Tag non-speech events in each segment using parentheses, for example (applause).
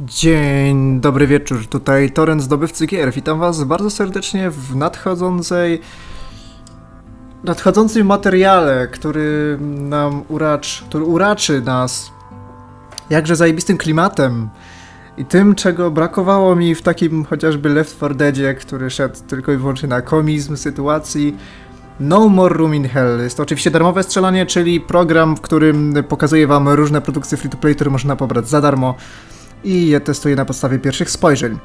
Dzień dobry wieczór, tutaj Torrent Zdobywcy Gier. Witam was bardzo serdecznie w nadchodzącej nadchodzącym materiale, który nam uracz, który uraczy nas jakże zajebistym klimatem i tym, czego brakowało mi w takim chociażby Left 4 Deadzie, który szedł tylko i wyłącznie na komizm sytuacji. No More Room in Hell. Jest to oczywiście darmowe strzelanie, czyli program, w którym pokazuję wam różne produkcje free-to-play, które można pobrać za darmo i je testuję na podstawie pierwszych spojrzeń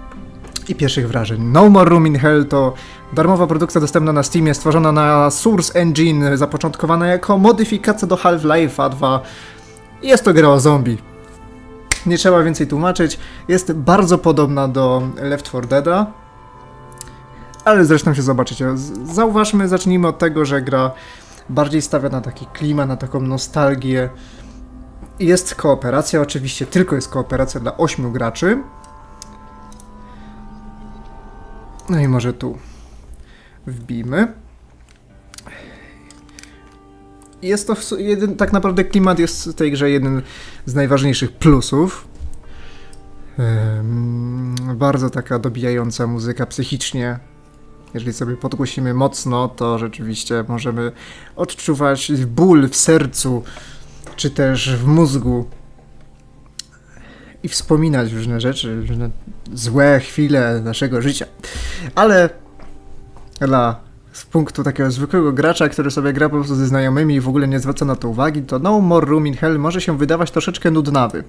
i pierwszych wrażeń. No More Room in Hell to darmowa produkcja dostępna na Steamie, stworzona na Source Engine, zapoczątkowana jako modyfikacja do Half-Life'a 2. Jest to gra o zombie. Nie trzeba więcej tłumaczyć. Jest bardzo podobna do Left 4 Dead'a, ale zresztą się zobaczycie. Zauważmy, zacznijmy od tego, że gra bardziej stawia na taki klimat, na taką nostalgię. Jest kooperacja, oczywiście tylko jest kooperacja dla 8 graczy. No i może tu wbijmy. Jest to jeden, tak naprawdę klimat jest w tej grze jeden z najważniejszych plusów. Bardzo taka dobijająca muzyka psychicznie. Jeżeli sobie podgłosimy mocno, to rzeczywiście możemy odczuwać ból w sercu, czy też w mózgu i wspominać różne rzeczy, różne złe chwile naszego życia. Ale dla z punktu takiego zwykłego gracza, który sobie gra po prostu ze znajomymi i w ogóle nie zwraca na to uwagi, to No More Room in Hell może się wydawać troszeczkę nudnawy.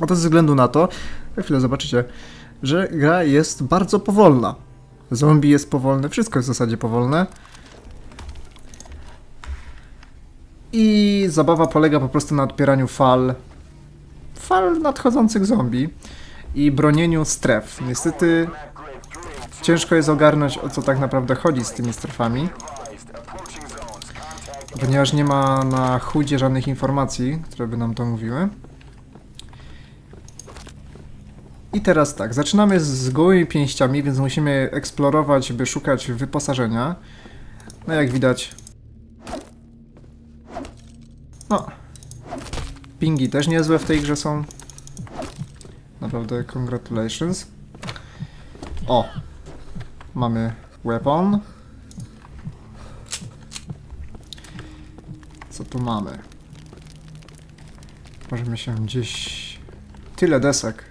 A to ze względu na to, za chwilę zobaczycie, że gra jest bardzo powolna. Zombie jest powolne, wszystko jest w zasadzie powolne. I zabawa polega po prostu na odpieraniu fal, fal nadchodzących zombie i bronieniu stref. Niestety ciężko jest ogarnąć o co tak naprawdę chodzi z tymi strefami, ponieważ nie ma na chudzie żadnych informacji, które by nam to mówiły. I teraz tak, zaczynamy z gołymi pięściami, więc musimy eksplorować, by szukać wyposażenia. No jak widać, no. Pingi też niezłe w tej grze są. Naprawdę congratulations. O! Mamy weapon. Co tu mamy? Możemy się gdzieś... Tyle desek.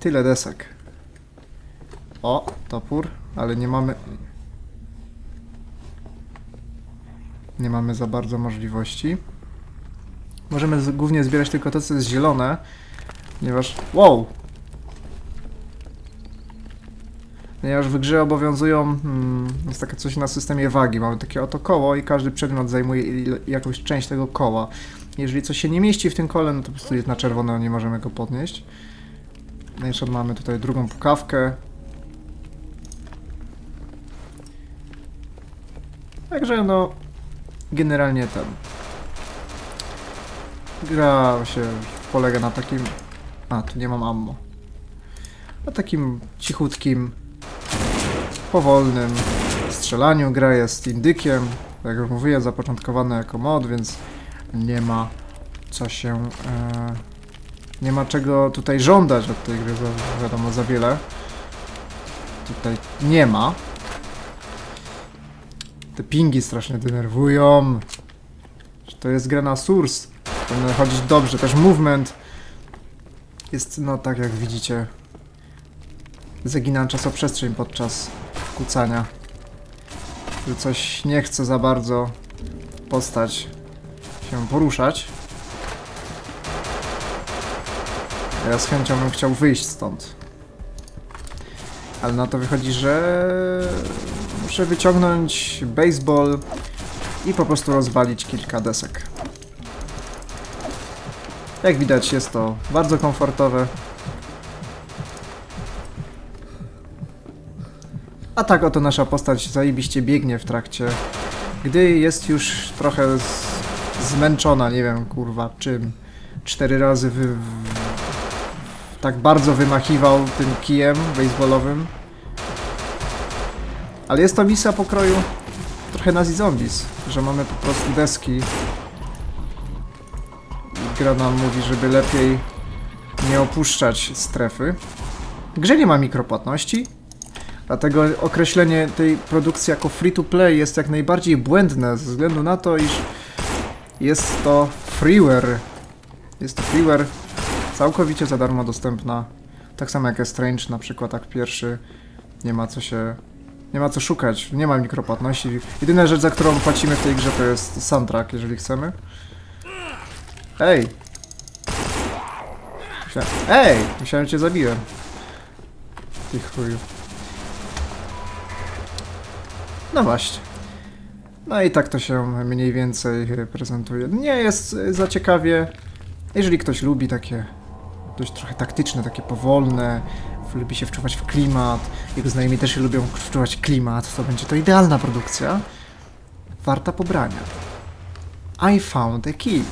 Tyle desek. O, topór, ale nie mamy... Nie mamy za bardzo możliwości. Możemy głównie zbierać tylko to, co jest zielone, ponieważ... Wow! Ponieważ w grze obowiązują... Hmm, jest takie coś na systemie wagi. Mamy takie oto koło i każdy przedmiot zajmuje jakąś część tego koła. Jeżeli coś się nie mieści w tym kole, no to po prostu jest na czerwono, nie możemy go podnieść. No jeszcze mamy tutaj drugą pukawkę. Także no... Generalnie ten... Gra się polega na takim... A, tu nie mam ammo. Na takim cichutkim, powolnym strzelaniu. Gra jest indykiem. Jak już mówiłem, zapoczątkowana jako mod, więc nie ma co się... E, nie ma czego tutaj żądać od tej gry, za, wiadomo, za wiele. Tutaj nie ma. Te pingi strasznie denerwują. To jest gra na source. Powinno chodzić dobrze. Też movement jest, no tak jak widzicie, zaginam czasoprzestrzeń podczas kucania. Że coś nie chce za bardzo postać się poruszać. Ja z chęcią bym chciał wyjść stąd. Ale na to wychodzi, że muszę wyciągnąć baseball i po prostu rozwalić kilka desek. Jak widać jest to bardzo komfortowe. A tak oto nasza postać zajebiście biegnie w trakcie, gdy jest już trochę zmęczona, nie wiem kurwa czym. Cztery razy wy, tak bardzo wymachiwał tym kijem baseballowym, Ale jest to misja pokroju trochę Nazi Zombies, że mamy po prostu deski. I gra nam mówi, żeby lepiej nie opuszczać strefy. Grze nie ma mikropłatności, dlatego określenie tej produkcji jako free to play jest jak najbardziej błędne ze względu na to, iż jest to freeware. Jest to freeware całkowicie za darmo dostępna. Tak samo jak Strange na przykład, tak pierwszy. Nie ma co się... Nie ma co szukać, nie ma mikropłatności. Jedyna rzecz, za którą płacimy w tej grze to jest soundtrack, jeżeli chcemy. Ej! Myślałem... Ej! Myślałem, że cię zabiłem. Tych chuju. No właśnie. No i tak to się mniej więcej prezentuje. Nie jest za ciekawie. Jeżeli ktoś lubi takie dość trochę taktyczne, takie powolne, lubi się wczuwać w klimat, jego znajomi też lubią wczuwać w klimat, to będzie to idealna produkcja. Warta pobrania. I found a key.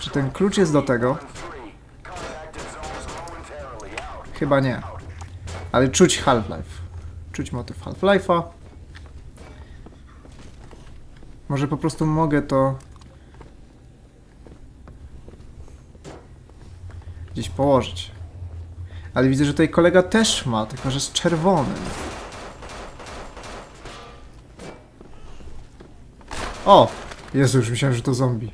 Czy ten klucz jest do tego? Chyba nie. Ale czuć Half-Life. Czuć motyw Half-Life'a. Może po prostu mogę to gdzieś położyć. Ale widzę, że tutaj kolega też ma, tylko że z czerwonym. O! Jezu, już myślałem, że to zombie.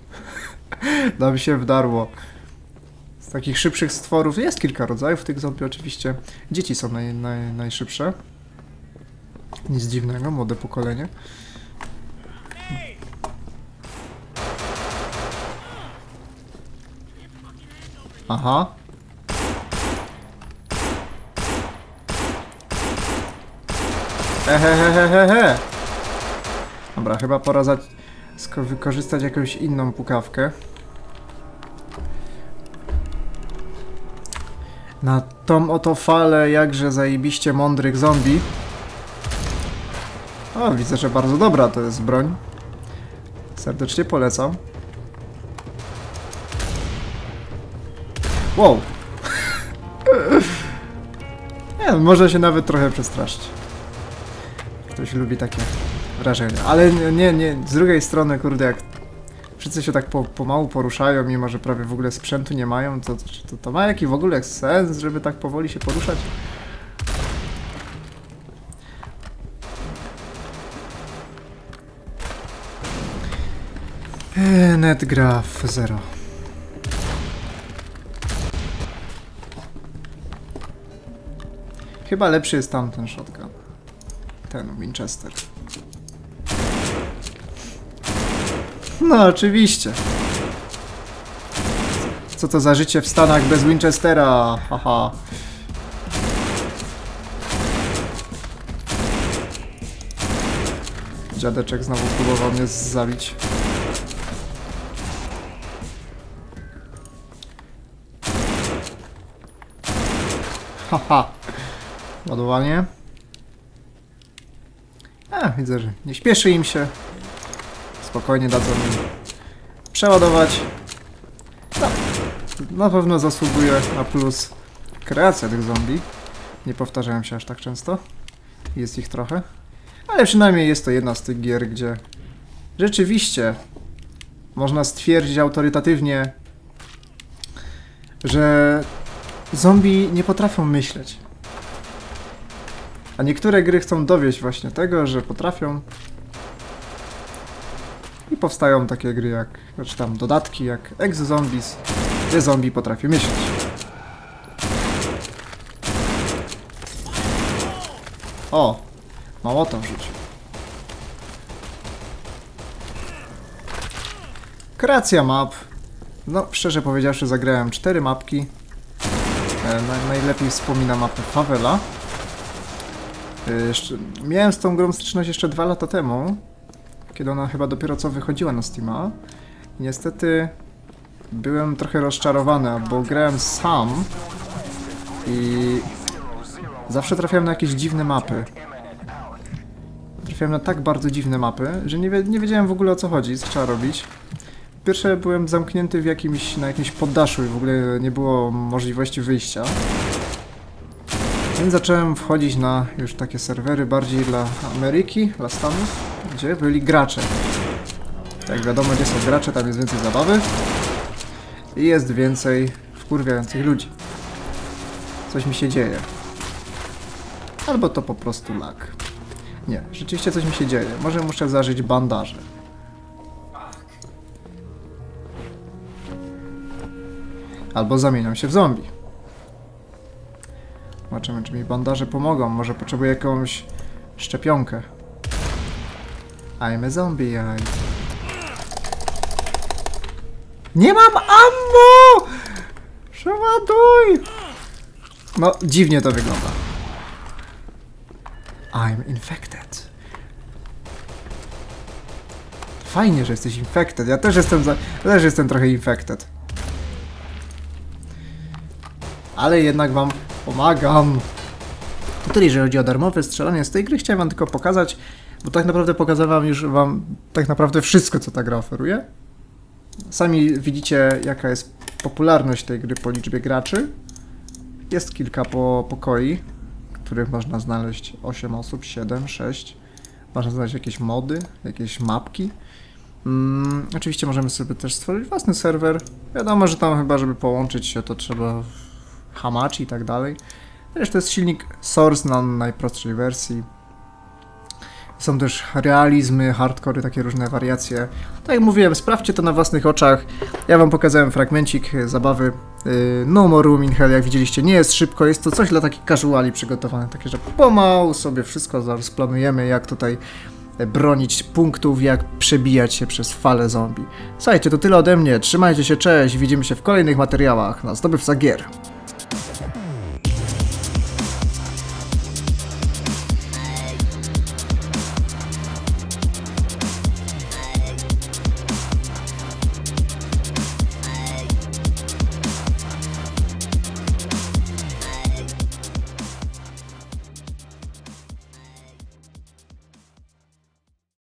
(laughs) mi się wdarło. Takich szybszych stworów, jest kilka rodzajów tych zombie oczywiście. Dzieci są naj, naj, najszybsze. Nic dziwnego, młode pokolenie. Aha. Hehehehehe. Dobra, chyba pora za... wykorzystać jakąś inną pukawkę. Na tą oto falę jakże zajebiście mądrych zombie. O, widzę, że bardzo dobra to jest broń. Serdecznie polecam. Wow. (laughs) Nie, może się nawet trochę przestraszyć. Ktoś lubi takie wrażenia. Ale nie, nie, nie, z drugiej strony, kurde, jak wszyscy się tak po, pomału poruszają, mimo że prawie w ogóle sprzętu nie mają, to, to, to ma jakiś w ogóle sens, żeby tak powoli się poruszać? Eee, Netgraph 0. Chyba lepszy jest tamten shotgun. Ten Winchester. No oczywiście. Co to za życie w Stanach bez Winchestera? Haha. Dziadeczek znowu próbował mnie zabić. Haha. Ładowanie. A, widzę, że nie śpieszy im się. Spokojnie dadzą mi przeładować. No, na pewno zasługuje na plus kreacja tych zombie. Nie powtarzają się aż tak często. Jest ich trochę. Ale przynajmniej jest to jedna z tych gier, gdzie rzeczywiście można stwierdzić autorytatywnie, że zombie nie potrafią myśleć. A niektóre gry chcą dowieść właśnie tego, że potrafią. Powstają takie gry jak, znaczy tam dodatki jak Ex Zombies, gdzie zombie potrafi myśleć. O! Małoto wrzucił. Kreacja map. No, szczerze powiedziawszy, zagrałem cztery mapki. E, naj- najlepiej wspomina mapę Favela. E, Jeszcze, miałem z tą grą styczność jeszcze dwa lata temu, kiedy ona chyba dopiero co wychodziła na Steama. Niestety byłem trochę rozczarowany, bo grałem sam i zawsze trafiałem na jakieś dziwne mapy. Trafiałem na tak bardzo dziwne mapy, że nie, nie wiedziałem w ogóle o co chodzi, co trzeba robić. Pierwsze byłem zamknięty w jakimś, na jakimś poddaszu i w ogóle nie było możliwości wyjścia. Więc zacząłem wchodzić na już takie serwery bardziej dla Ameryki, dla Stanów, gdzie byli gracze. Jak wiadomo, gdzie są gracze, tam jest więcej zabawy i jest więcej wkurwiających ludzi. Coś mi się dzieje. Albo to po prostu lag. Nie, rzeczywiście coś mi się dzieje. Może muszę zażyć bandaże. Albo zamieniam się w zombie. Zobaczymy, czy mi bandaże pomogą. Może potrzebuję jakąś szczepionkę. I'm a zombie, I... Nie mam ammo! Przeładuj! No, dziwnie to wygląda. I'm infected. Fajnie, że jesteś infected. Ja też jestem, za... też jestem trochę infected. Ale jednak wam pomagam. To tyle, jeżeli chodzi o darmowe strzelanie z tej gry. Chciałem wam tylko pokazać, bo tak naprawdę pokazałem już wam tak naprawdę wszystko, co ta gra oferuje. Sami widzicie, jaka jest popularność tej gry po liczbie graczy. Jest kilka po pokoi, których można znaleźć 8 osób, 7, 6. Można znaleźć jakieś mody, jakieś mapki. Mm, oczywiście możemy sobie też stworzyć własny serwer. Wiadomo, że tam chyba, żeby połączyć się, to trzeba Hamachi i tak dalej. Zresztą to jest silnik Source na najprostszej wersji. Są też realizmy, hardcore, takie różne wariacje. Tak jak mówiłem, sprawdźcie to na własnych oczach. Ja wam pokazałem fragmencik zabawy yy, No More Room in Hell. Jak widzieliście, nie jest szybko, jest to coś dla takich casuali przygotowane. Takie, że pomału sobie wszystko zaraz jak tutaj e, bronić punktów, jak przebijać się przez falę zombie. Słuchajcie, to tyle ode mnie. Trzymajcie się, cześć. Widzimy się w kolejnych materiałach na Zdobywca Gier.